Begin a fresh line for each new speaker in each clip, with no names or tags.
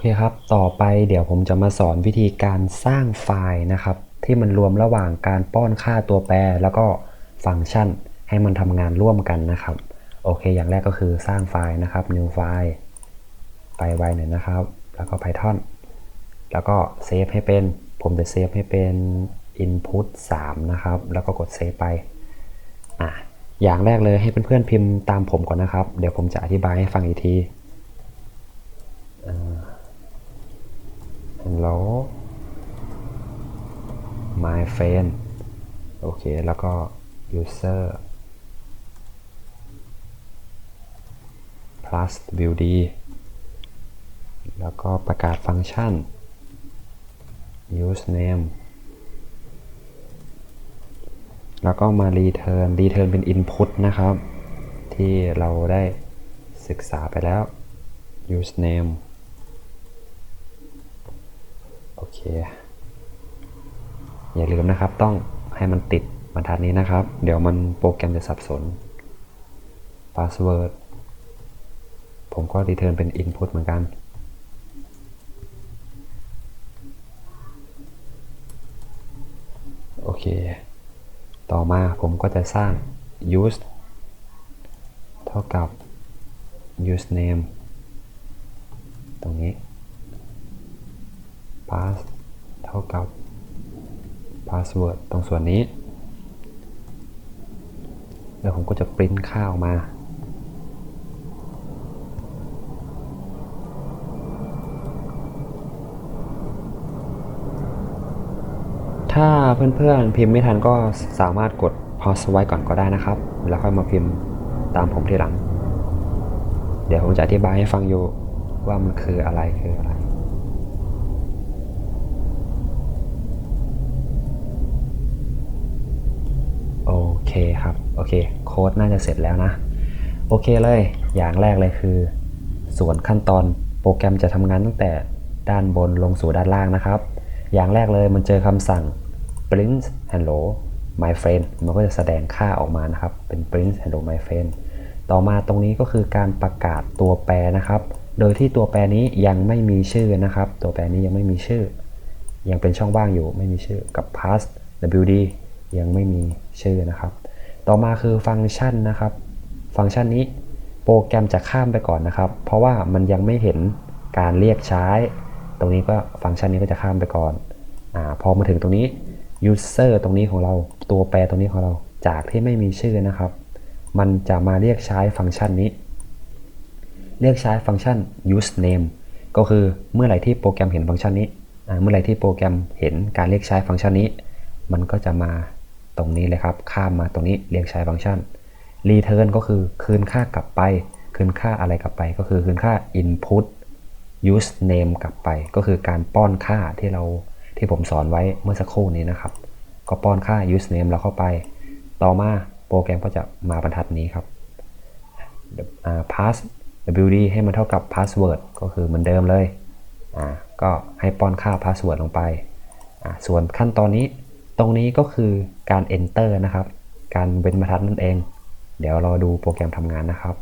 เคครับ ต่อไปเดี๋ยวผมจะมาสอนวิธีการสร้างไฟล์นะครับ ที่มันรวมระหว่างการป้อนค่าตัวแปร แล้วก็ฟังก์ชันให้มันทำงานร่วมกันนะครับ โอเค อย่างแรกก็คือสร้างไฟล์นะครับ new file ไปไวหน่อยนะครับ แล้วก็ Python แล้วก็เซฟให้เป็น ผมจะเซฟให้เป็น input 3 นะครับ แล้วก็กดเซฟไปอะอย่างแรกเลยให้เพื่อนๆพิมพ์ตามผมก่อนนะครับ เดี๋ยวผมจะอธิบายให้ฟังอีกที hello my friend โอเค แล้วก็ user plus build แล้วก็ประกาศฟังก์ชัน use name แล้วก็มา return return เป็น input นะครับ ที่เราได้ศึกษาไปแล้ว use name โอเค อย่าลืมนะครับต้องให้มันติดบรรทัดนี้นะครับ เดี๋ยวมันโปรแกรมจะสับสน password ผมก็ return เป็น input เหมือนกัน โอเค ต่อมาผมก็จะสร้าง use เท่ากับ use name ตรงนี้ pass เท่ากับ password ตรงส่วนนี้ แล้วผมก็จะปริ้นค่าออกมา ถ้าเพื่อนๆพิมพ์ไม่ทันก็สามารถกด pause ไว้ก่อนก็ได้นะครับ แล้วค่อยมาพิมพ์ตามผมทีหลัง เดี๋ยวผมจะอธิบายให้ฟังอยู่ว่ามันคืออะไรคืออะไร โอ เคครับ โอเค โค้ดน่าจะเสร็จแล้วนะ โอเคเลย อย่างแรกเลยคือ ส่วนขั้นตอนโปรแกรมจะทำงานตั้งแต่ด้านบนลงสู่ด้านล่างนะครับ อย่างแรกเลยมันเจอคำสั่ง print hello my friend มันก็จะแสดงค่าออกมานะครับ เป็น print hello my friend ต่อมาตรงนี้ก็คือการประกาศตัวแปรนะครับ โดยที่ตัวแปรนี้ยังไม่มีชื่อนะครับ ตัวแปรนี้ยังไม่มีชื่อ ยังเป็นช่องว่างอยู่ไม่มีชื่อกับ pass wd ยังไม่มีชื่อนะครับ ต่อมาคือฟังก์ชันนะครับ ฟังก์ชันนี้โปรแกรมจะข้ามไปก่อนนะครับ เพราะว่ามันยังไม่เห็นการเรียกใช้ ตรงนี้ก็ฟังก์ชันนี้ก็จะข้ามไปก่อนอาพอมาถึงตรงนี้ user ตรงนี้ของเราตัวแปรตรงนี้ของเราจากที่ไม่มีชื่อนะครับ มันจะมาเรียกใช้ฟังก์ชันนี้ เรียกใช้ฟังก์ชัน use name ก็คือเมื่อไหร่ที่โปรแกรมเห็นฟังก์ชันนี้ เมื่อไหร่ที่โปรแกรมเห็นการเรียกใช้ฟังก์ชันนี้ มันก็จะมา ตรงนี้เลยครับ ข้ามมาตรงนี้เรียกใช้ฟังก์ชัน return ก็คือคืนค่ากลับไป คืนค่าอะไรกลับไป ก็คือคืนค่า input use name กลับไป ก็คือการป้อนค่าที่เราที่ผมสอนไว้เมื่อสักครู่นี้นะครับ ก็ป้อนค่า use name เราเข้าไป ต่อมาโปรแกรมก็จะมาบรรทัดนี้ครับ pass wd ให้มันเท่ากับ password ก็คือเหมือนเดิมเลยอ่าก็ให้ป้อนค่า password ลงไปอ่าส่วนขั้นตอนนี้ ตรงนี้ก็คือการ enter นะครับ การเว้นบรรทัดนั่นเอง เดี๋ยวเราดูโปรแกรมทำงานนะครับ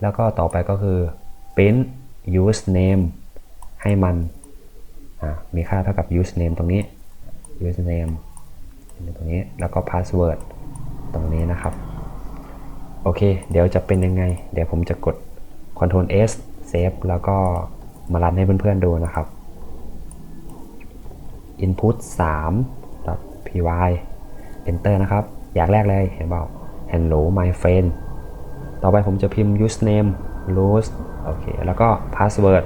แล้วก็ต่อไปก็คือ print use name ให้มันมีค่าเท่ากับ use name ตรงนี้ use name ตรงนี้ แล้วก็ password ตรงนี้นะครับ โอเค เดี๋ยวจะเป็นยังไง เดี๋ยวผมจะกด Ctrl S save แล้วก็มารันให้เพื่อนๆดูนะครับ input 3 py enter นะครับ อย่างแรกเลยเห็นเปล่า hello my friend ต่อไปผมจะพิมพ์ username root โอเค แล้วก็ password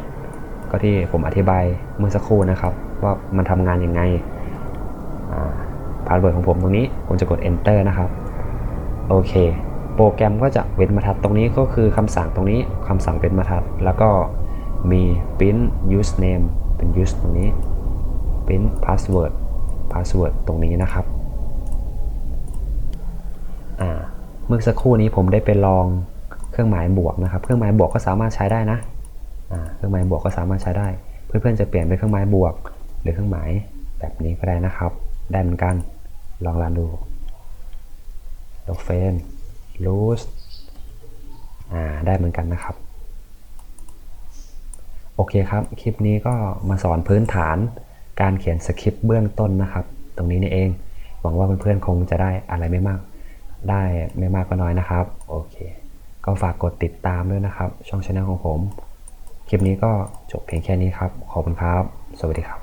ก็ที่ผมอธิบายเมื่อสักครู่นะครับ ว่ามันทำงานยังไง password ของผมตรงนี้ ผมจะกด enter นะครับ โอเค โปรแกรมก็จะเว้นบรรทัดตรงนี้ก็คือคำสั่งตรงนี้คำสั่งเป็นบรรทัด แล้วก็มี print use name เป็น use ตรงนี้ print password password ตรงนี้นะครับ เมื่อสักครู่นี้ผมได้ไปลองเครื่องหมายบวกนะครับ เครื่องหมายบวกก็สามารถใช้ได้นะเครื่องหมายบวกก็สามารถใช้ได้ เพื่อนๆจะเปลี่ยนเป็นเครื่องหมายบวก หรือเครื่องหมายแบบนี้ก็ได้นะครับ ได้เหมือนกัน ลองรันดูลกเฟน lose อ่าได้เหมือนกันนะครับ โอเคครับ คลิปนี้ก็มาสอนพื้นฐาน การเขียนสคริปต์เบื้องต้นนะครับ ตรงนี้นี่เอง หวังว่าเพื่อนๆคงจะได้อะไรไม่มาก ได้ไม่มากก็น้อยนะครับ โอเค ก็ฝากกดติดตามด้วยนะครับ ช่องช anel ของผม คลิปนี้ก็จบเพียงแค่นี้ครับ ขอบคุณครับ สวัสดีครับ